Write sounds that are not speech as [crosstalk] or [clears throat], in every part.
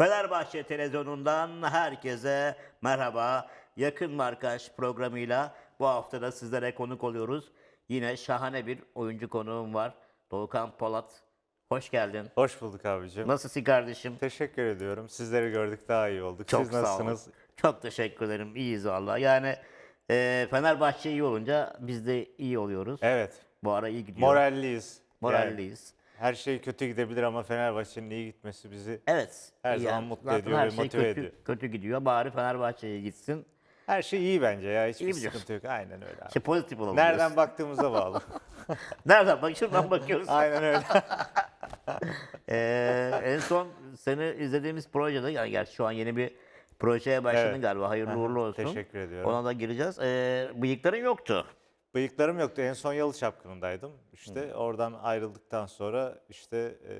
Fenerbahçe televizyonundan herkese merhaba. Yakın Markaj programıyla bu hafta da sizlere konuk oluyoruz. Yine şahane bir oyuncu konuğum var. Doğukan Polat. Hoş geldin. Hoş bulduk abicim. Nasılsın kardeşim? Teşekkür ediyorum. Sizleri gördük daha iyi olduk. Çok Siz sağ olun. nasılsınız? Çok teşekkür ederim. İyiyiz valla. Yani e, Fenerbahçe iyi olunca biz de iyi oluyoruz. Evet. Bu ara iyi gidiyor. Moralliyiz. Moralliyiz. Her şey kötü gidebilir ama Fenerbahçe'nin iyi gitmesi bizi Evet. Her iyi zaman mutlu zaten ediyor her ve şey motive kötü, ediyor. Kötü gidiyor. Bari Fenerbahçe'ye gitsin. her şey iyi bence ya. Hiçbir İyi biliyorsun. sıkıntı yok. Aynen öyle abi. İşte pozitif olalım. Nereden baktığımıza bağlı. [laughs] [laughs] Nereden bak şuradan bakıyoruz. Aynen öyle. [laughs] Ee, en son seni izlediğimiz projede yani gerçi şu an yeni bir projeye başladın Evet. galiba. Hayırlı uğurlu olsun. Teşekkür ediyorum. Ona da gireceğiz. Ee, bıyıkların yoktu. Bıyıklarım yoktu. En son Yalı Çapkını'ndaydım. İşte oradan ayrıldıktan sonra işte e,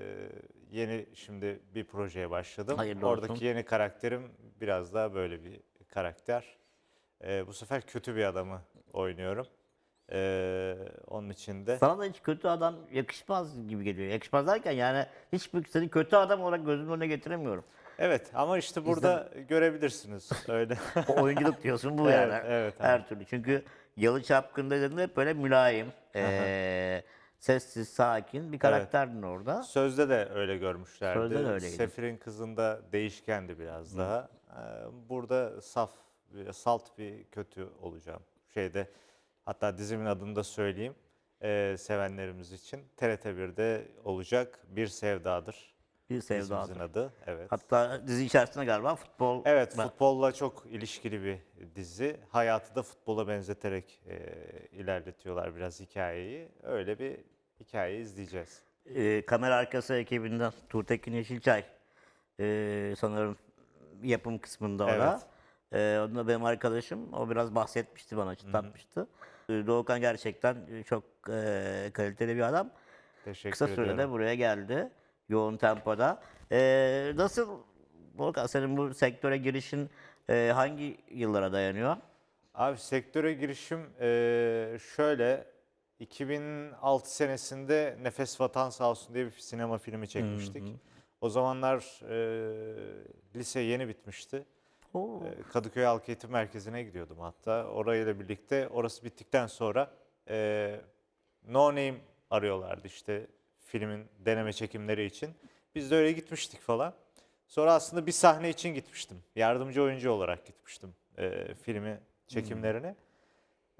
yeni şimdi bir projeye başladım. Hayırlı Oradaki olsun. yeni karakterim biraz daha böyle bir karakter. E, bu sefer kötü bir adamı oynuyorum. E, onun için de Sana da hiç kötü adam yakışmaz gibi geliyor. Yakışmaz derken yani hiç seni kötü adam olarak gözümün önüne getiremiyorum. Evet ama işte burada görebilirsiniz öyle. [laughs] O oyunculuk diyorsun bu Evet, yani. evet, Her türlü. Çünkü Yalı Çapkın'da dediğinde hep böyle mülayim, ee, sessiz, sakin bir karakterdin orada. Sözde de öyle görmüşlerdi. Sözde de öyleydi. Sefir'in kızında değişkendi biraz daha. Ee, Burada saf, bir- salt bir kötü olacağım. Şeyde hatta dizimin adını da söyleyeyim ee, sevenlerimiz için. TRT1'de olacak Bir Sevdadır. Bir Dizimizin sevdadır. adı. Evet. Hatta dizi içerisinde galiba futbol Evet, Ben- futbolla çok ilişkili bir dizi. Hayatı da futbola benzeterek e, ilerletiyorlar biraz hikayeyi. Öyle bir hikaye izleyeceğiz. e, kamera arkası ekibinden Tuğtekin Yeşilçay e, sanırım yapım kısmında o da. E, onun da benim arkadaşım. O biraz bahsetmişti bana, çıtlatmıştı. E, Doğukan gerçekten çok e, kaliteli bir adam. Teşekkür Kısa ediyorum. sürede buraya geldi. Yoğun tempoda. E, nasıl Doğukan senin bu sektöre girişin e, hangi yıllara dayanıyor? Abi sektöre girişim eee, şöyle 2006 senesinde Nefes Vatan Sağ olsun diye bir sinema filmi çekmiştik. O zamanlar eee, lise yeni bitmişti. Oo. Eee, Kadıköy Halk Eğitim Merkezi'ne gidiyordum hatta. Orayla birlikte orası bittikten sonra eee No Name arıyorlardı işte filmin deneme çekimleri için. Biz de öyle gitmiştik falan. Sonra aslında bir sahne için gitmiştim. Yardımcı oyuncu olarak gitmiştim eee filmi çekimlerine.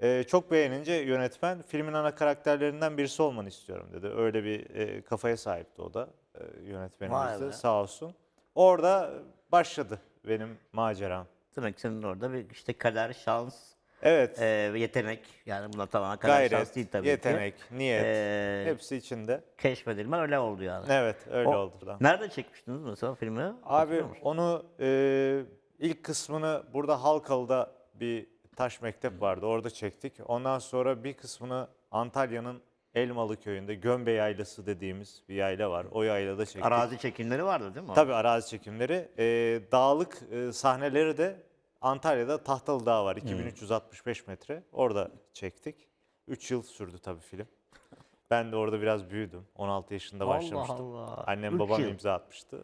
Eee, çok beğenince yönetmen filmin ana karakterlerinden birisi olmanı istiyorum dedi. Öyle bir eee, kafaya sahipti o da eee, yönetmenimiz be. de sağ olsun. Orada başladı benim maceram. Demek senin orada bir işte kader, şans, Evet, e, yetenek yani buna tamamen şans gayret, değil tabii ki. yetenek, niyet Ee, hepsi içinde. keşfedilmen öyle oldu yani. Evet, öyle O- oldu. da. Nerede çekmiştiniz mesela filmi? Abi onu e, ilk kısmını burada Halkalı'da bir taş mektep vardı. Orada çektik. Ondan sonra bir kısmını Antalya'nın Elmalı köyünde Gömbe Yaylası dediğimiz bir yayla var. O yaylada çektik. arazi çekimleri vardı değil mi? Tabii arazi çekimleri. E, dağlık e, sahneleri de Antalya'da Tahtalı Dağ var. 2365 metre. Orada çektik. 3 yıl sürdü tabii film. Ben de orada biraz büyüdüm. 16 yaşında Allah başlamıştım. Allah. Annem Üç babam yıl. imza atmıştı.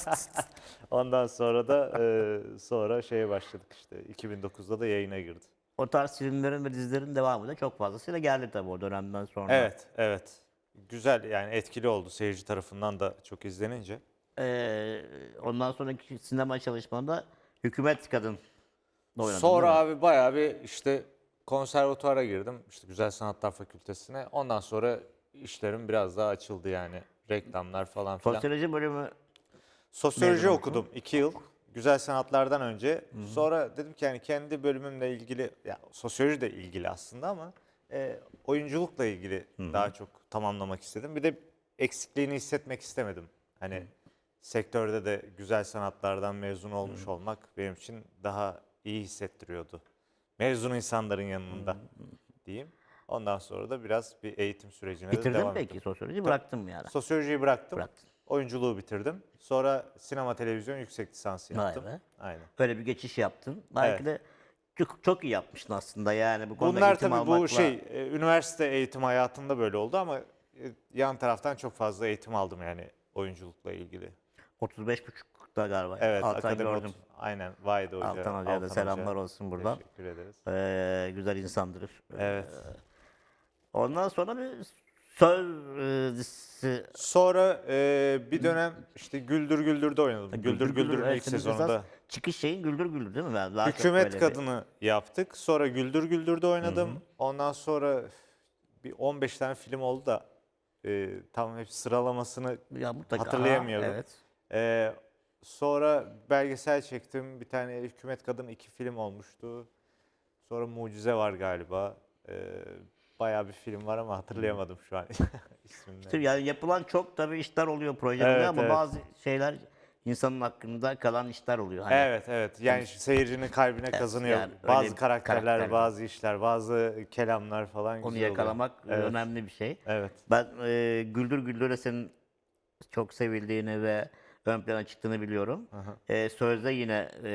[laughs] Ondan sonra da e, sonra şeye başladık işte 2009'da da yayına girdi. O tarz filmlerin ve dizilerin devamı da çok fazlasıyla geldi tabii o dönemden sonra. Evet, evet. Güzel yani etkili oldu seyirci tarafından da çok izlenince. Ee, ondan sonraki sinema çalışmanda Hükümet Kadın oynadın Sonra abi bayağı bir işte konservatuara girdim. İşte Güzel Sanatlar Fakültesine. Ondan sonra işlerim biraz daha açıldı yani. Reklamlar falan filan. Sosyoloji bölümü Sosyoloji Mezun okudum iki yıl. Güzel sanatlardan önce. Sonra dedim ki yani kendi bölümümle ilgili, ya sosyoloji de ilgili aslında ama e, oyunculukla ilgili daha çok tamamlamak istedim. Bir de eksikliğini hissetmek istemedim. Hani sektörde de güzel sanatlardan mezun olmuş olmak benim için daha iyi hissettiriyordu. Mezun insanların yanında diyeyim. Ondan sonra da biraz bir eğitim sürecine de bitirdin mi devam peki ettim. sosyoloji bıraktın mı yani? Sosyolojiyi bıraktım. Bıraktın. Oyunculuğu bitirdim. Sonra sinema televizyon yüksek lisansı Vay yaptım. be. Aynen. Böyle bir geçiş yaptın. Belki de çok, çok iyi yapmışsın aslında yani bu konuda Bunlar eğitim tabii bu almakla. şey e, üniversite eğitim hayatında böyle oldu ama e, yan taraftan çok fazla eğitim aldım yani oyunculukla ilgili. 35,5 Ufuk'ta galiba. Evet, Akademi gördüm. Ot- Aynen, Vahide Hoca. Altan Hoca'ya da selamlar olsun buradan. Teşekkür ederiz. Ee, güzel insandır. Evet. Ondan sonra bir söz e, dizisi Sonra e, bir dönem işte Güldür Güldür'de oynadım. Güldür Güldür'ün ilk senin sezonunda. esas Çıkış şeyin Güldür Güldür değil mi? Ben daha çok Hükümet böyle bir- Kadını yaptık. Sonra Güldür Güldür'de oynadım. Ondan sonra bir 15 tane film oldu da e, tam hep sıralamasını Ya mutlaka. hatırlayamıyorum. Aha, Evet. E, sonra belgesel çektim. Bir tane Hükümet Kadını iki film olmuştu. Sonra Mucize var galiba. E, bayağı bir film var ama hatırlayamadım şu an [laughs] ismini. İşte yani yapılan çok tabii işler oluyor, projeler Evet, ama evet. bazı şeyler insanın hakkında kalan işler oluyor. Hani Evet evet yani seyircinin kalbine kazanıyor. yani öyle bazı karakterler, karakter. bazı işler, bazı kelamlar falan onu oluyor. yakalamak Evet, önemli bir şey. Evet. Ben e, Güldür Güldür'e senin çok sevildiğini ve ön plana çıktığını biliyorum. E, sözde yine e,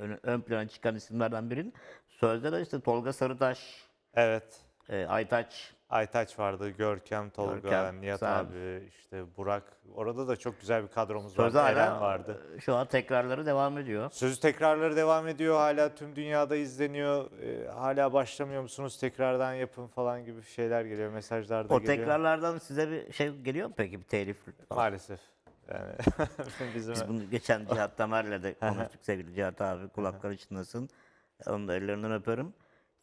ön, ön plana çıkan isimlerden birin. Sözde de işte Tolga Sarıtaş, Evet. e, Aytaç, Aytaç vardı, Görkem, Tolga, Görkem, Nihat ol. abi, işte Burak. Orada da çok güzel bir kadromuz Sözde vardı. Eren hala vardı. e, şu an tekrarları devam ediyor. Sözü tekrarları devam ediyor. Hala tüm dünyada izleniyor. Ee, hala başlamıyor musunuz? Tekrardan yapın falan gibi şeyler geliyor. Mesajlar da O geliyor. tekrarlardan size bir şey geliyor mu peki bir telif? Maalesef. Yani [laughs] bizim Biz bunu geçen [laughs] Cihat Tamer'le de konuştuk sevgili Cihat abi. Kulakları çınlasın. Onun da ellerinden öperim.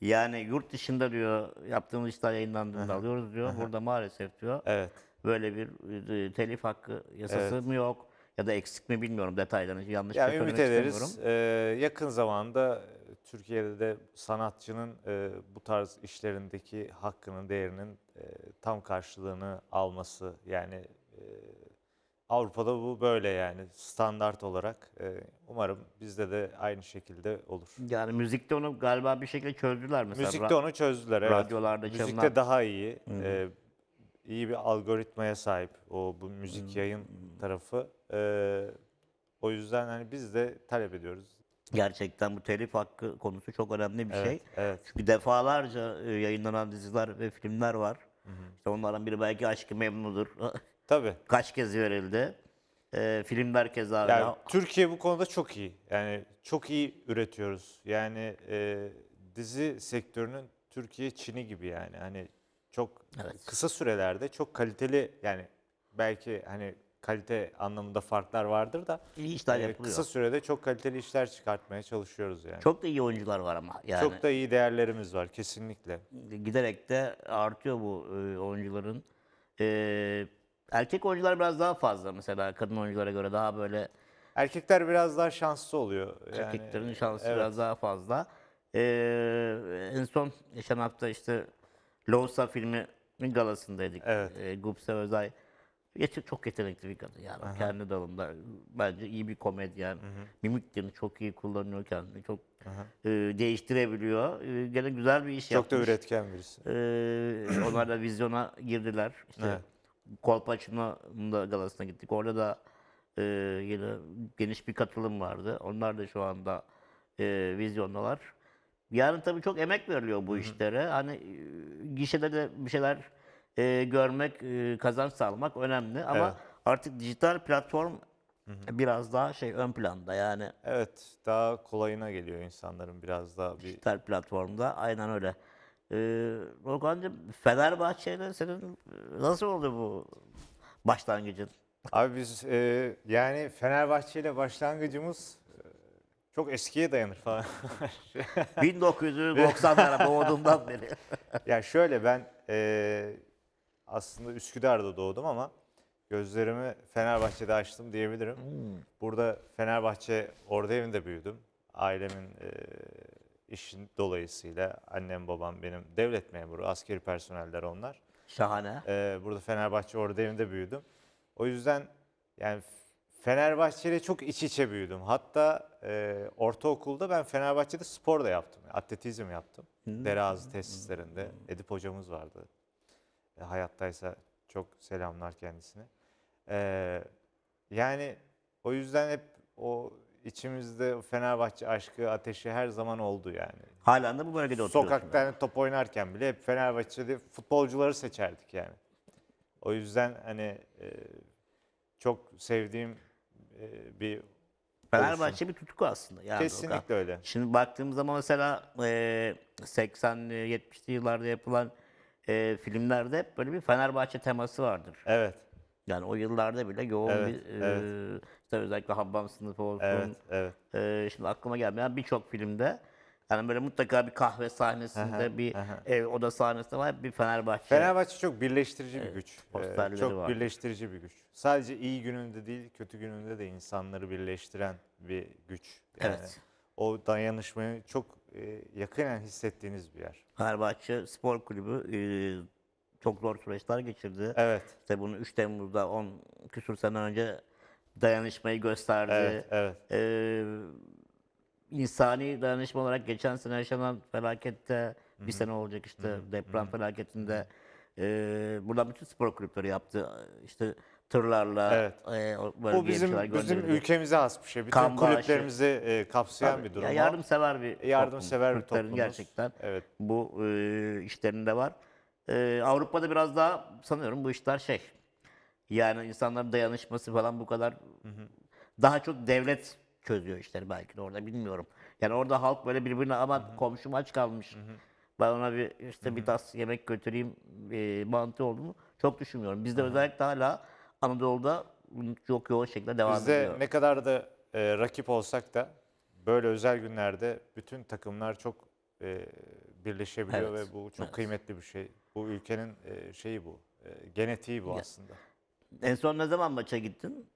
Yani yurt dışında diyor yaptığımız işler yayınlandığında alıyoruz diyor. Burada maalesef diyor evet. böyle bir e, telif hakkı yasası Evet. mı yok ya da eksik mi bilmiyorum detaylarını yanlış Ya da ümit söylemek ederiz. istemiyorum. Ee, yakın zamanda e, Türkiye'de de sanatçının e, bu tarz işlerindeki hakkının, değerinin e, tam karşılığını alması yani e, Avrupa'da bu böyle yani standart olarak. E, umarım bizde de aynı şekilde olur. Yani müzikte onu galiba bir şekilde çözdüler mesela. Müzikte onu çözdüler. Evet. radyolarda Müzikte çalınan- daha iyi. e, iyi bir algoritmaya sahip o bu müzik yayın tarafı. E, o yüzden hani biz de talep ediyoruz. Gerçekten bu telif hakkı konusu çok önemli bir Evet, şey. evet. Çünkü defalarca e, yayınlanan diziler ve filmler var. İşte onlardan biri belki Aşkı Memnu'dur. [laughs] Tabii. Kaç kez verildi. E, filmler keza. Yani Türkiye bu konuda çok iyi. Yani çok iyi üretiyoruz. Yani e, dizi sektörünün Türkiye Çin'i gibi yani. Hani çok Evet. kısa sürelerde çok kaliteli yani belki hani kalite anlamında farklar vardır da İyi işler e, yapılıyor. kısa sürede çok kaliteli işler çıkartmaya çalışıyoruz yani. Çok, Çok da iyi oyuncular var ama yani. da iyi değerlerimiz var kesinlikle. giderek de artıyor bu e, oyuncuların. E, erkek oyuncular biraz daha fazla mesela kadın oyunculara göre daha böyle Erkekler biraz daha şanslı oluyor. Yani, erkeklerin şansı evet. biraz daha fazla. E, en son geçen hafta işte Loğusa filminin galasındaydık. Evet. E, Gupse Özay. Yet- çok yetenekli bir kadın yani. Kendi dalında bence iyi bir komedyen. Mimiklerini çok iyi kullanıyor kendini. Çok e, değiştirebiliyor. E, gene güzel bir iş Çok da yapmış. üretken birisi. Ee, [clears throat] onlar da vizyona girdiler. İşte Evet. Kolpaçino'nun da galasına gittik. Orada da e, yine geniş bir katılım vardı. Onlar da şu anda e, vizyondalar. Yani tabii çok emek veriliyor bu işlere. Hani e, gişede de bir şeyler e, görmek, e, kazanç sağlamak önemli. Ama Evet. artık dijital platform biraz daha şey ön planda. Yani Evet, daha kolayına geliyor insanların biraz daha bir dijital platformda aynen öyle. Ee, Volkan'cığım Fenerbahçe'yle senin e, nasıl oldu bu başlangıcın? Abi biz e, yani Fenerbahçe ile başlangıcımız e, çok eskiye dayanır falan. [laughs] 1990'lara doğduğumdan [laughs] beri. ya şöyle ben e, aslında Üsküdar'da doğdum ama gözlerimi Fenerbahçe'de açtım diyebilirim. Burada Fenerbahçe orada evinde büyüdüm. Ailemin e, işin dolayısıyla annem babam benim devlet memuru, askeri personeller onlar. Şahane. Ee, burada Fenerbahçe orada evinde büyüdüm. O yüzden yani Fenerbahçe ile çok iç içe büyüdüm. Hatta e, ortaokulda ben Fenerbahçe'de spor da yaptım. Atletizm yaptım. Dereazı tesislerinde. Edip hocamız vardı. E, hayattaysa çok selamlar kendisine. Ee, yani o yüzden hep o içimizde Fenerbahçe aşkı, ateşi her zaman oldu yani. Halen de bu bölgede oturuyorsun. Sokakta hani top oynarken bile hep Fenerbahçe'de futbolcuları seçerdik yani. O yüzden hani e, çok sevdiğim e, bir Fenerbahçe bir tutku aslında. Yani kesinlikle öyle. Şimdi baktığımız zaman mesela e, 80'li 70'li yıllarda yapılan e, filmlerde hep böyle bir Fenerbahçe teması vardır. Evet. Yani o yıllarda bile yoğun Evet, bir e, işte özellikle Habbam sınıfı olsun. Evet, evet. e, şimdi aklıma gelmeyen birçok filmde yani böyle mutlaka bir kahve sahnesinde Aha, bir aha. ev oda sahnesinde var bir Fenerbahçe. Fenerbahçe çok birleştirici bir güç. Ee, çok var. birleştirici bir güç. Sadece iyi gününde değil, kötü gününde de insanları birleştiren bir güç. Yani Evet. O dayanışmayı çok e, yakinen hissettiğiniz bir yer. Fenerbahçe Spor Kulübü e, çok zor süreçler geçirdi. Evet, İşte bunu 3 Temmuz'da 10 küsur sene önce dayanışmayı gösterdi. evet, evet. Ee, insani dayanışma olarak geçen sene yaşanan felakette bir sene olacak işte deprem felaketinde e, buradan bütün spor kulüpleri yaptı. İşte tırlarla Evet. e, o Bu bölgeye bir bizim bizim ülkemize has bir şey. Bütün Kan bağışı. kulüplerimizi e, kapsayan Tabii, bir durum. ya yardımsever bir Yardımsever bir toplum. Türklerin toplumuz. gerçekten Evet. bu e, işlerinde var. E, Avrupa'da biraz daha sanıyorum bu işler şey. Yani insanların dayanışması falan bu kadar daha çok devlet çözüyor işleri belki de orada bilmiyorum. Yani orada halk böyle birbirine ama komşum aç kalmış. Ben ona bir işte bir tas yemek götüreyim e, mantığı olduğunu çok düşünmüyorum. Bizde özellikle hala Anadolu'da çok yoğun şekilde devam Bizde ediyor. ne kadar da e, rakip olsak da böyle özel günlerde bütün takımlar çok e, birleşebiliyor Evet, ve bu çok evet. kıymetli bir şey. Bu ülkenin e, şeyi bu. E, genetiği bu Ya. aslında. En son ne zaman maça gittin?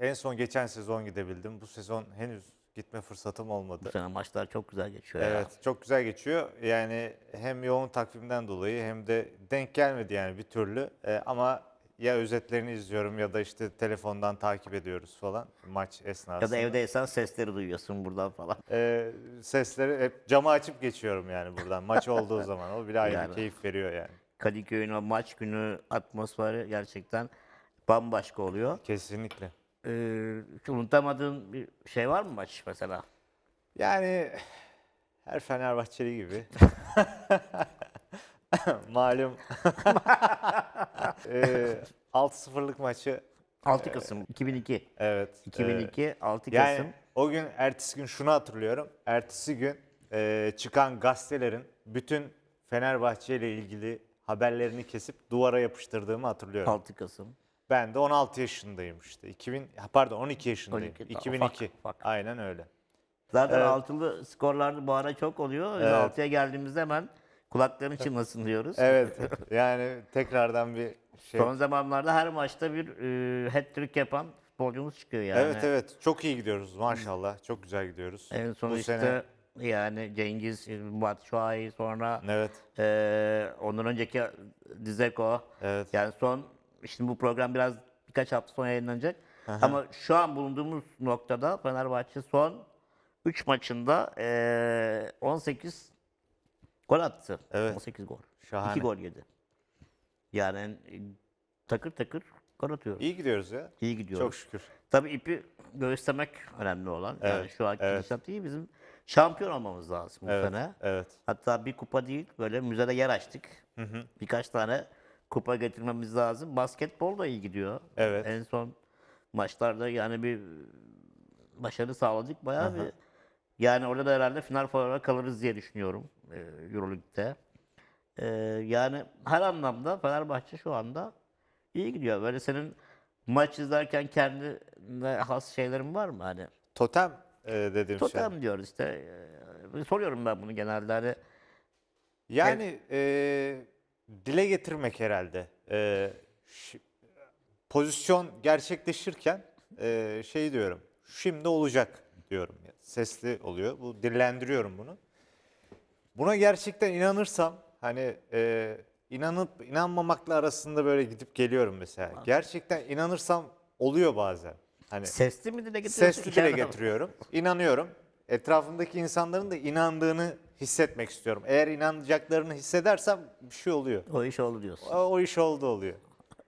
En son geçen sezon gidebildim. Bu sezon henüz gitme fırsatım Bu olmadı. sene maçlar çok güzel geçiyor ya. Evet, çok güzel geçiyor. Yani hem yoğun takvimden dolayı hem de denk gelmedi yani bir türlü. E, ama ya özetlerini izliyorum ya da işte telefondan takip ediyoruz falan maç esnasında. Ya da evdeysen sesleri duyuyorsun buradan falan. E, sesleri hep camı açıp geçiyorum yani buradan maç olduğu [laughs] zaman. O bile ayrı Yani. keyif veriyor yani. Kadıköy'ün o maç günü atmosferi gerçekten bambaşka oluyor. Kesinlikle. Ee, hiç unutamadığın bir şey var mı maç mesela? Yani her Fenerbahçeli gibi. [laughs] [laughs] Malum. [laughs] e, 6-0'lık maçı 6 Kasım 2002. evet. e, 2002 6 Yani Kasım. o gün ertesi gün şunu hatırlıyorum. Ertesi gün e, çıkan gazetelerin bütün Fenerbahçe ile ilgili haberlerini kesip duvara yapıştırdığımı hatırlıyorum. 6 Kasım. Ben de 16 yaşındayım işte. 2000 pardon 12 yaşındayım. 12, daha 2002. ufak, ufak. Aynen öyle. Zaten Evet. altılı skorlar bu ara çok oluyor. Biz Evet. 6'ya geldiğimizde hemen kulakların çınlasın diyoruz. Evet. [laughs] yani tekrardan bir şey. Son zamanlarda her maçta bir e, hat-trick yapan futbolcumuz çıkıyor yani. Evet evet. Çok iyi gidiyoruz maşallah. Çok güzel gidiyoruz. En son sene yani Cengiz, Batshuayi sonra evet. Ee, ondan önceki Dzeko. Evet. Yani son, şimdi bu program biraz birkaç hafta sonra yayınlanacak. Ama şu an bulunduğumuz noktada Fenerbahçe son 3 maçında ee, 18 gol attı. Evet. 18 gol. Şahane. 2 gol yedi. Yani e, takır takır gol atıyor. İyi, İyi gidiyoruz ya. gidiyoruz. Çok şükür. Tabii ipi göğüslemek önemli olan. Yani Evet, şu anki evet. gidişat iyi. Bizim şampiyon olmamız lazım bu Evet. sene. Evet. Hatta bir kupa değil böyle müzede yer açtık. Hı hı. Birkaç tane kupa getirmemiz lazım. Basketbol da iyi gidiyor. Evet. En son maçlarda yani bir başarı sağladık bayağı bir. Yani orada da herhalde final falan kalırız diye düşünüyorum e, Euroleague'de. E, yani her anlamda Fenerbahçe şu anda iyi gidiyor. Böyle senin maç izlerken kendine has şeylerin var mı? Hani Totem e, dediğim şey. totem diyoruz işte. E, soruyorum ben bunu genelde. Hani Yani e, dile getirmek herhalde. E, pozisyon gerçekleşirken e, şey diyorum. Şimdi olacak diyorum. Sesli oluyor. Bu dillendiriyorum bunu. Buna gerçekten inanırsam hani e, inanıp inanmamakla arasında böyle gidip geliyorum mesela. Gerçekten inanırsam oluyor bazen. Hani sesli mi dile getiriyorsun? Sesli dile getiriyorum. İnanıyorum. Etrafımdaki insanların da inandığını hissetmek istiyorum. Eğer inanacaklarını hissedersem bir şey oluyor. O iş oldu diyorsun. O, o iş oldu oluyor.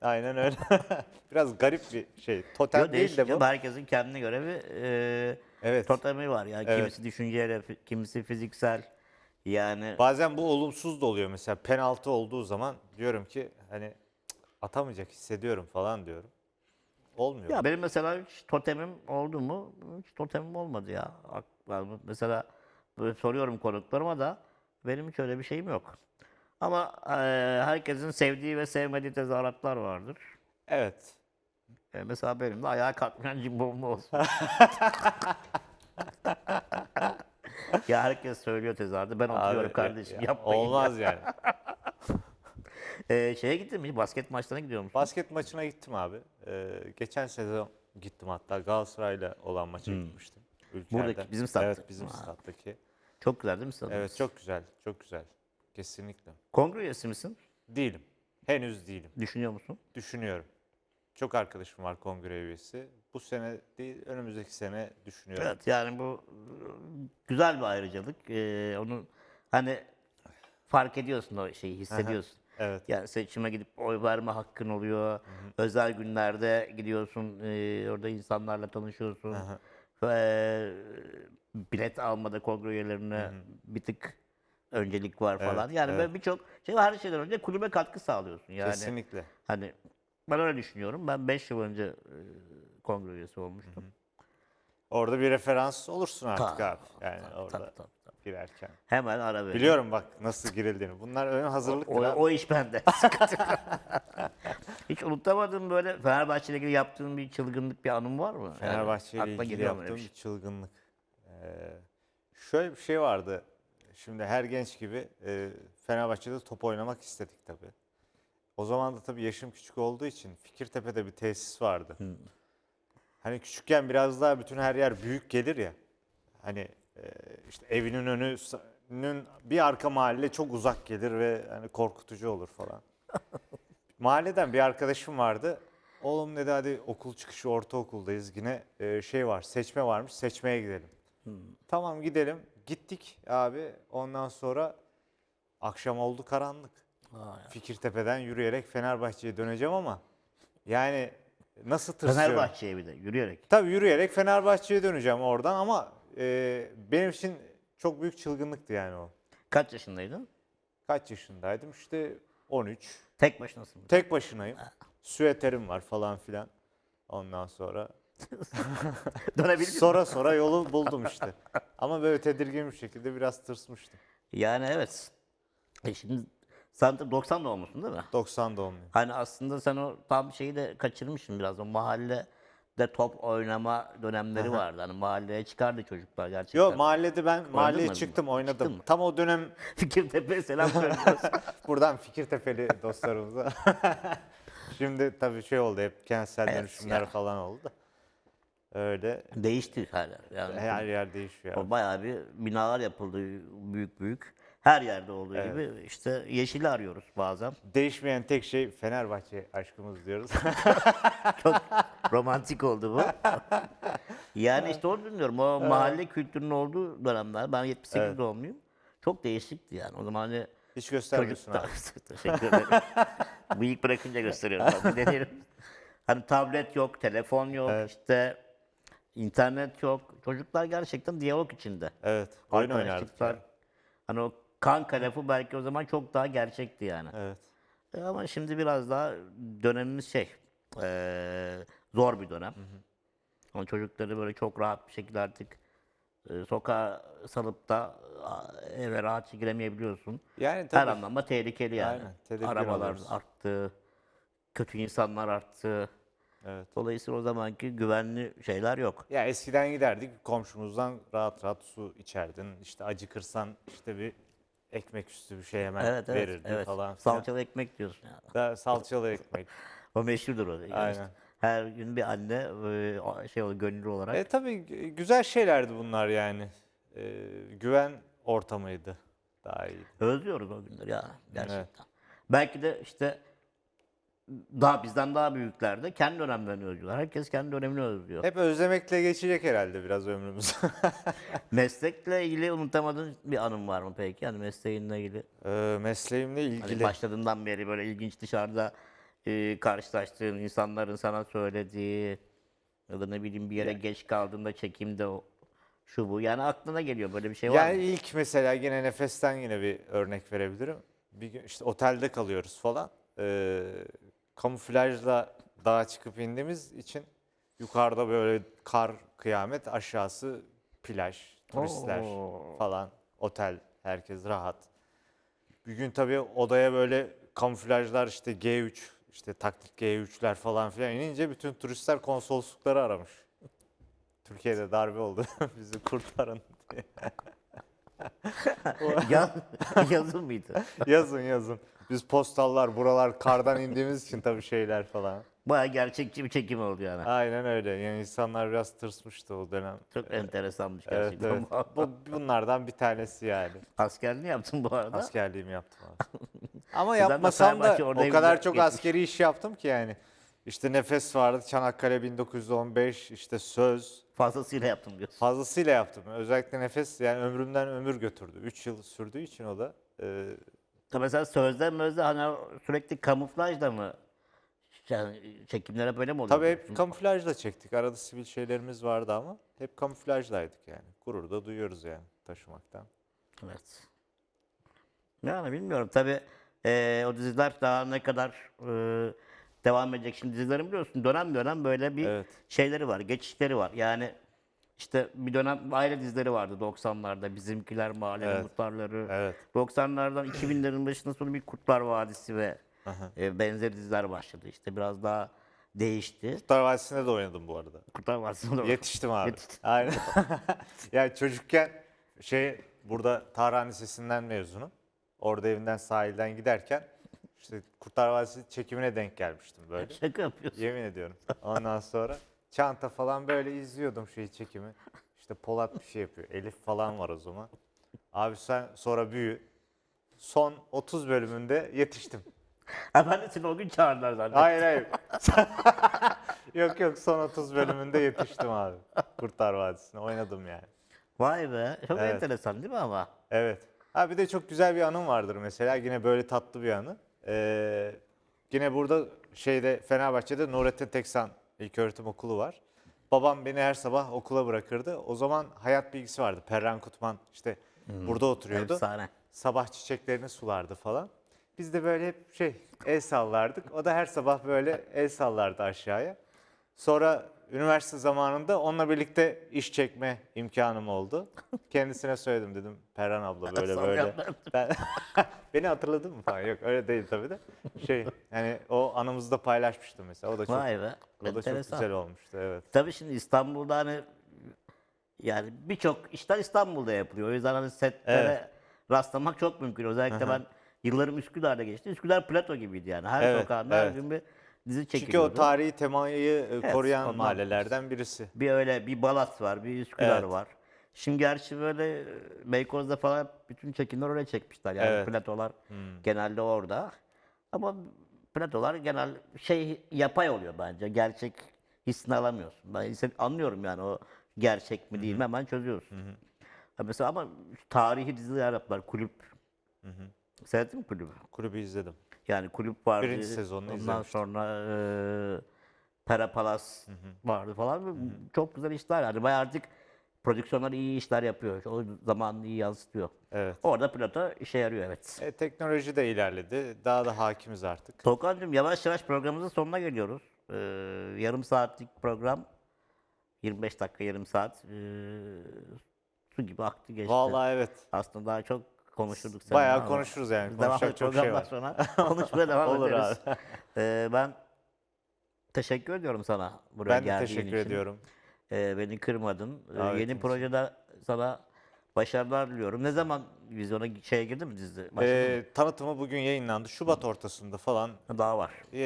Aynen öyle. [laughs] Biraz garip bir şey. Totem Yo, değil de bu. Herkesin kendine göre bir e, Evet. totemi var. Yani Evet. kimisi düşünceyle, fi- kimisi fiziksel. Yani Bazen bu olumsuz da oluyor. Mesela penaltı olduğu zaman diyorum ki hani cık, atamayacak hissediyorum falan diyorum. olmuyor. Ya benim mesela hiç totemim oldu mu? Hiç totemim olmadı ya. Ak- yani Mesela böyle soruyorum konuklarıma da benim hiç öyle bir şeyim yok. Ama eee, herkesin sevdiği ve sevmediği tezahüratlar vardır. Evet. E, mesela benim de ayağa kalkmayan cimbomlu olsun. [laughs] ya herkes söylüyor tezahürde. Ben oturuyorum Abi, kardeşim ya- yapmayın. Olmaz yani. [laughs] E, şeye gittin mi? Basket maçlarına gidiyor musun? Basket maçına gittim abi. Ee, geçen sezon gittim hatta Galatasaray'la olan maça gitmiştim. Ülker'de. Buradaki, bizim statta. Evet bizim Ha. stat'taki. Çok güzel değil mi stadımız? Evet çok güzel, çok güzel. Kesinlikle. Kongre üyesi misin? Değilim. Henüz değilim. Düşünüyor musun? Düşünüyorum. Çok arkadaşım var kongre üyesi. Bu sene değil, önümüzdeki sene düşünüyorum. Evet yani bu güzel bir ayrıcalık. Ee, onu hani fark ediyorsun o şeyi hissediyorsun. Evet. Yani seçime gidip oy verme hakkın oluyor. Özel günlerde gidiyorsun, e, orada insanlarla tanışıyorsun. Ve e, bilet almada kongre üyelerine bir tık öncelik var Evet, falan. Yani evet. birçok şey var. her şeyden önce kulübe katkı sağlıyorsun. Yani Kesinlikle. hani ben öyle düşünüyorum. Ben 5 yıl önce e, kongre üyesi olmuştum. Orada bir referans olursun artık Tabii, abi. Yani tabii, orada tabii, tabii, tabii. girerken. Hemen ara verin. Biliyorum bak nasıl girildiğini. Bunlar ön hazırlık. O, o iş bende. Hiç unutamadığım böyle Fenerbahçe ile ilgili yaptığın bir çılgınlık bir anın var mı? Yani Fenerbahçe ile aklına ilgili yaptığım bir bir şey? çılgınlık. Ee, şöyle bir şey vardı. Şimdi her genç gibi e, Fenerbahçe'de top oynamak istedik tabii. O zaman da tabii yaşım küçük olduğu için Fikirtepe'de bir tesis vardı. Hani küçükken biraz daha bütün her yer büyük gelir ya. Hani e, işte evinin önünün bir arka mahalle çok uzak gelir ve hani korkutucu olur falan. [laughs] Mahalleden bir arkadaşım vardı. Oğlum dedi hadi okul çıkışı ortaokuldayız. Yine e, şey var seçme varmış seçmeye gidelim. Tamam gidelim. Gittik abi. Ondan sonra akşam oldu karanlık. Fikirtepe'den yürüyerek Fenerbahçe'ye döneceğim ama yani nasıl tırsıyorum. Fenerbahçe'ye bir de yürüyerek. Tabii yürüyerek Fenerbahçe'ye döneceğim oradan ama e, benim için çok büyük çılgınlıktı yani o. Kaç yaşındaydın? Kaç yaşındaydım? İşte 13. Tek başınasın. Tek başınayım. Süeterim var falan filan. Ondan sonra [laughs] Dönebildin sonra sonra yolu buldum işte. Ama böyle tedirgin bir şekilde biraz tırsmıştım. Yani evet. E şimdi sen de 90 doğumlusun değil mi? 90 doğumluyum. Hani aslında sen o tam şeyi de kaçırmışsın biraz. O mahallede top oynama dönemleri vardı. Hani mahalleye çıkardı çocuklar gerçekten. Yok mahallede ben mahalleye çıktım oynadım. Çıktın mı? Tam o dönem [laughs] Fikirtepe'ye selam söylüyoruz. [laughs] buradan Fikirtefeli dostlarımıza. [laughs] Şimdi tabii şey oldu hep kentsel Evet, dönüşümler ya. falan oldu. da. Öyle Değişti yer. Yani her yer değişiyor. O bayağı bir binalar yapıldı büyük büyük. Her yerde olduğu Evet. gibi işte yeşili arıyoruz bazen. Değişmeyen tek şey Fenerbahçe aşkımız diyoruz. [laughs] Çok [laughs] romantik oldu bu. yani işte onu dinliyorum. O mahalle kültürünün olduğu dönemler. Ben 78 Evet. doğumluyum. Çok değişikti yani. O zaman hani Hiç göstermiyorsun abi. [laughs] Teşekkür ederim. Bıyık bırakınca gösteriyorum. Deneyelim. Hani tablet yok, telefon yok, Evet. işte internet yok. Çocuklar gerçekten diyalog içinde. Evet. Oyun oynardık. Yani. Hani o kanka lafı belki o zaman çok daha gerçekti yani. Evet. E Ama şimdi biraz daha dönemimiz şey, eee, zor bir dönem. Ama çocukları böyle çok rahat bir şekilde artık e, sokağa salıp da eve rahatça giremeyebiliyorsun. Yani Her tabii. anlamda tehlikeli yani. Aynen, Arabalar oluyoruz. arttı, kötü insanlar arttı. Evet. Dolayısıyla o zamanki güvenli şeyler yok. Ya eskiden giderdik komşumuzdan rahat rahat su içerdin. İşte acıkırsan işte bir ekmek üstü bir şey hemen Evet evet. verirdi evet. falan filan. Salçalı ekmek diyorsun yani. Da salçalı ekmek. [laughs] O meşhurdur o. Yani Aynen. her gün bir anne e, şey olur gönüllü olarak. e tabii gü- güzel şeylerdi bunlar yani. E, güven ortamıydı. Daha iyi. Özlüyoruz o günleri ya gerçekten. Belki de işte daha bizden daha büyükler de kendi dönemlerini özlüyorlar. Herkes kendi dönemini özlüyor. Hep özlemekle geçecek herhalde biraz ömrümüz. [laughs] Meslekle ilgili unutamadığın bir anın var mı peki? Yani mesleğinle ilgili. E, mesleğimle Hani ilgili. başladığından beri böyle ilginç dışarıda e, karşılaştığın insanların sana söylediği ya da ne bileyim bir yere geç kaldığında çekimde o şu bu. Yani aklına geliyor böyle bir şey var Yani mı? ilk mesela yine nefesten yine bir örnek verebilirim. Bir gün işte otelde kalıyoruz falan. Ee, kamuflajla dağa çıkıp indiğimiz için yukarıda böyle kar kıyamet aşağısı plaj, turistler Oo. falan, otel, herkes rahat. Bir gün tabii odaya böyle kamuflajlar işte G3, işte taktik G3'ler falan filan inince bütün turistler konsoloslukları aramış. Türkiye'de darbe oldu. [laughs] Bizi kurtarın diye. [laughs] Yaz, [laughs] yazın mıydı? Yazın yazın. Biz postallar buralar kardan indiğimiz için tabii şeyler falan. Baya gerçekçi bir çekim oldu yani. Aynen öyle. Yani insanlar biraz tırsmıştı o dönem. Çok enteresanmış Evet, gerçekten. evet. Bu, bunlardan bir tanesi yani. Askerliğini yaptın bu arada. Askerliğimi yaptım abi. [laughs] Ama de yapmasam da Fenerbahçe o kadar çok geçmiş. askeri iş yaptım ki yani. İşte Nefes vardı, Çanakkale 1915, işte Söz. Fazlasıyla yaptım diyorsun. Fazlasıyla yaptım. Özellikle Nefes yani ömrümden ömür götürdü. 3 yıl sürdüğü için o da. e, Tabii mesela sözde mözde hani sürekli kamuflajla mı yani çekimlere böyle mi oluyor? tabii hep kamuflajla çektik. Arada sivil şeylerimiz vardı ama hep kamuflajlaydık yani. Gurur da duyuyoruz yani taşımaktan. Evet. Yani bilmiyorum tabii eee, o diziler daha ne kadar eee, devam edecek. Şimdi dizilerin biliyorsun dönem dönem böyle bir Evet. şeyleri var, geçişleri var. Yani işte bir dönem aile dizileri vardı 90'larda. Bizimkiler, Mahallenin Evet. Muhtarları. Evet. 90'lardan 2000'lerin başında sonra bir Kurtlar Vadisi ve Aha. e, benzeri diziler başladı. İşte biraz daha değişti. Kurtlar Vadisi'nde de oynadım bu arada. Kurtlar Vadisi'nde de Yetiştim abi. Yetiştin. Aynen. [laughs] yani çocukken şey burada Tarhan Lisesi'nden mezunum. Orada evinden sahilden giderken işte Kurtlar Vadisi çekimine denk gelmiştim böyle. [laughs] şaka yapıyorsun. Yemin ediyorum. Ondan sonra çanta falan böyle izliyordum şey çekimi. İşte Polat bir şey yapıyor. Elif falan var o zaman. Abi sen sonra büyü. Son 30 bölümünde yetiştim. Ha ben de seni o gün çağırdılar zaten. Hayır hayır. [laughs] yok yok son 30 bölümünde yetiştim abi. Kurtlar Vadisi'ne oynadım yani. Vay be. Çok Evet. enteresan değil mi ama? Evet. Ha bir de çok güzel bir anım vardır mesela. Yine böyle tatlı bir anı. Ee, yine burada şeyde Fenerbahçe'de Nurettin Teksan İlköğretim Okulu var. Babam beni her sabah okula bırakırdı. O zaman hayat bilgisi vardı. Perran Kutman işte burada oturuyordu. Efsane. Sabah çiçeklerini sulardı falan. Biz de böyle hep şey el sallardık. O da her sabah böyle el sallardı aşağıya. Sonra üniversite zamanında onunla birlikte iş çekme imkanım oldu. [laughs] Kendisine söyledim dedim Perran abla böyle böyle. Ben, [laughs] beni hatırladın mı falan? Yok öyle değil tabii de. Şey hani o anımızı da paylaşmıştım mesela. O da çok, Vay be. o da çok Enteresan. güzel olmuştu evet. Tabii şimdi İstanbul'da hani yani birçok işler İstanbul'da yapılıyor. O yüzden hani setlere Evet. rastlamak çok mümkün. Özellikle ben yıllarım Üsküdar'da geçti. Üsküdar plato gibiydi yani. Her Evet, sokağında her evet. gün bir dizi Çünkü çekiliyordu. o tarihi temayı e, koruyan ondan. mahallelerden birisi. Bir öyle bir Balat var, bir Üsküdar Evet. var. Şimdi gerçi böyle e, Beykoz'da falan bütün çekimler oraya çekmişler. Yani Evet. platolar genelde orada. Ama platolar genel şey yapay oluyor bence. Gerçek hissini alamıyorsun. Ben hisse- anlıyorum yani o gerçek mi değil mi hemen çözüyorsun. Ha mesela ama tarihi diziler yaptılar. Kulüp. Seyrettin mi kulübü? Kulübü izledim. Yani kulüp vardı. Birinci sezonunu Ondan izlemiştim. sonra e, Pera Palas vardı falan. Çok güzel işler yani. Bayağı artık prodüksiyonlar iyi işler yapıyor. O zamanını iyi yansıtıyor. Evet. Orada plato işe yarıyor evet. E, teknoloji de ilerledi. Daha da hakimiz artık. Tolkan'cığım yavaş yavaş programımızın sonuna geliyoruz. Ee, yarım saatlik program. 25 dakika yarım saat. Ee, su gibi aktı geçti. Vallahi evet. Aslında daha çok konuşurduk seninle Bayağı ama konuşuruz yani. biz devam Konuşacak et çok şey programdan var. sonra [laughs] konuşmaya devam Olur ederiz. Ee, ben teşekkür ediyorum sana buraya Ben de geldiğin teşekkür için. ediyorum. Ee, beni kırmadın. Ee, Davetin yeni için. projede sana başarılar diliyorum. Ne zaman vizyona şeye girdi mi dizi? Başladı E, tanıtımı bugün yayınlandı. Şubat ortasında falan mı? Daha var. e,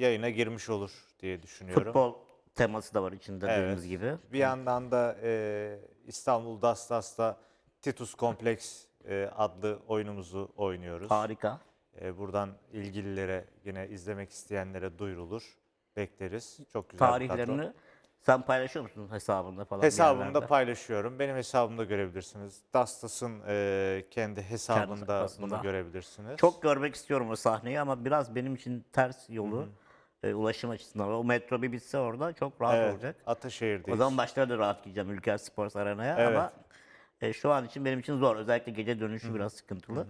yayına girmiş olur diye düşünüyorum. Futbol teması da var içinde Evet. dediğimiz gibi. Bir yandan da e, İstanbul Dastas'ta Titus Kompleks e, adlı oyunumuzu oynuyoruz. Harika. E, buradan ilgililere yine izlemek isteyenlere duyurulur. Bekleriz. Çok güzel bir kadro. Tarihlerini sen paylaşıyor musun hesabında falan? bir Hesabımda yerlerde? paylaşıyorum. Benim hesabımda görebilirsiniz. Dastas'ın e, kendi hesabında sayfasında. bunu görebilirsiniz. Çok görmek istiyorum o sahneyi ama biraz benim için ters yolu e, ulaşım açısından. O metro bir bitse orada çok rahat evet, olacak. Ataşehir'deyiz. O zaman başlara da rahat gideceğim Ülker Sports Arena'ya ama e, şu an için benim için zor. Özellikle gece dönüşü biraz sıkıntılı.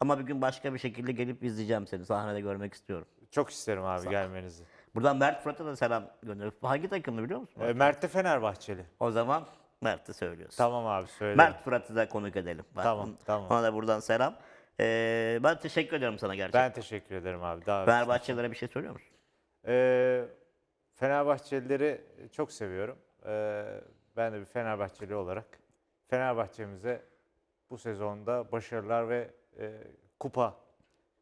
Ama bir gün başka bir şekilde gelip izleyeceğim seni. Sahnede görmek istiyorum. Çok isterim abi gelmenizi. Buradan Mert Fırat'a da selam gönderiyoruz. Hangi takımlı biliyor musun? E, Mert de Fenerbahçeli. O zaman Mert'i söylüyorsun. Tamam abi söyle. Mert Fırat'ı da konuk edelim. Bak, Tamam, tamam. Ona da buradan selam. Ee, ben teşekkür ediyorum sana gerçekten. Ben teşekkür ederim abi. Daha Fenerbahçelilere bir şey söylüyor musun? Ee, Fenerbahçelileri çok seviyorum. Ee, ben de bir Fenerbahçeli olarak Fenerbahçemize bu sezonda başarılar ve e, kupa,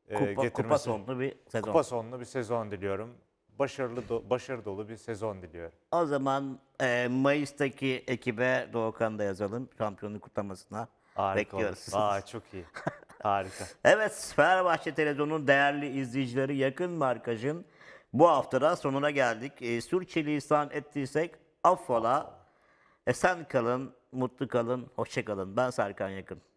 e, Kupa, kupa getirmesi, sonlu bir sezon. kupa sonlu bir sezon diliyorum. Başarılı, do- başarı dolu bir sezon diliyorum. O zaman e, Mayıs'taki ekibe Doğukan da yazalım. Şampiyonluk kutlamasına Harika bekliyoruz. olur. Aa, çok iyi. Harika. [laughs] Evet, Fenerbahçe Televizyonu'nun değerli izleyicileri yakın markajın bu haftada sonuna geldik. E, Sürçülisan ettiysek affola. Esen kalın, mutlu kalın, hoşça kalın. Ben Serkan Yakın.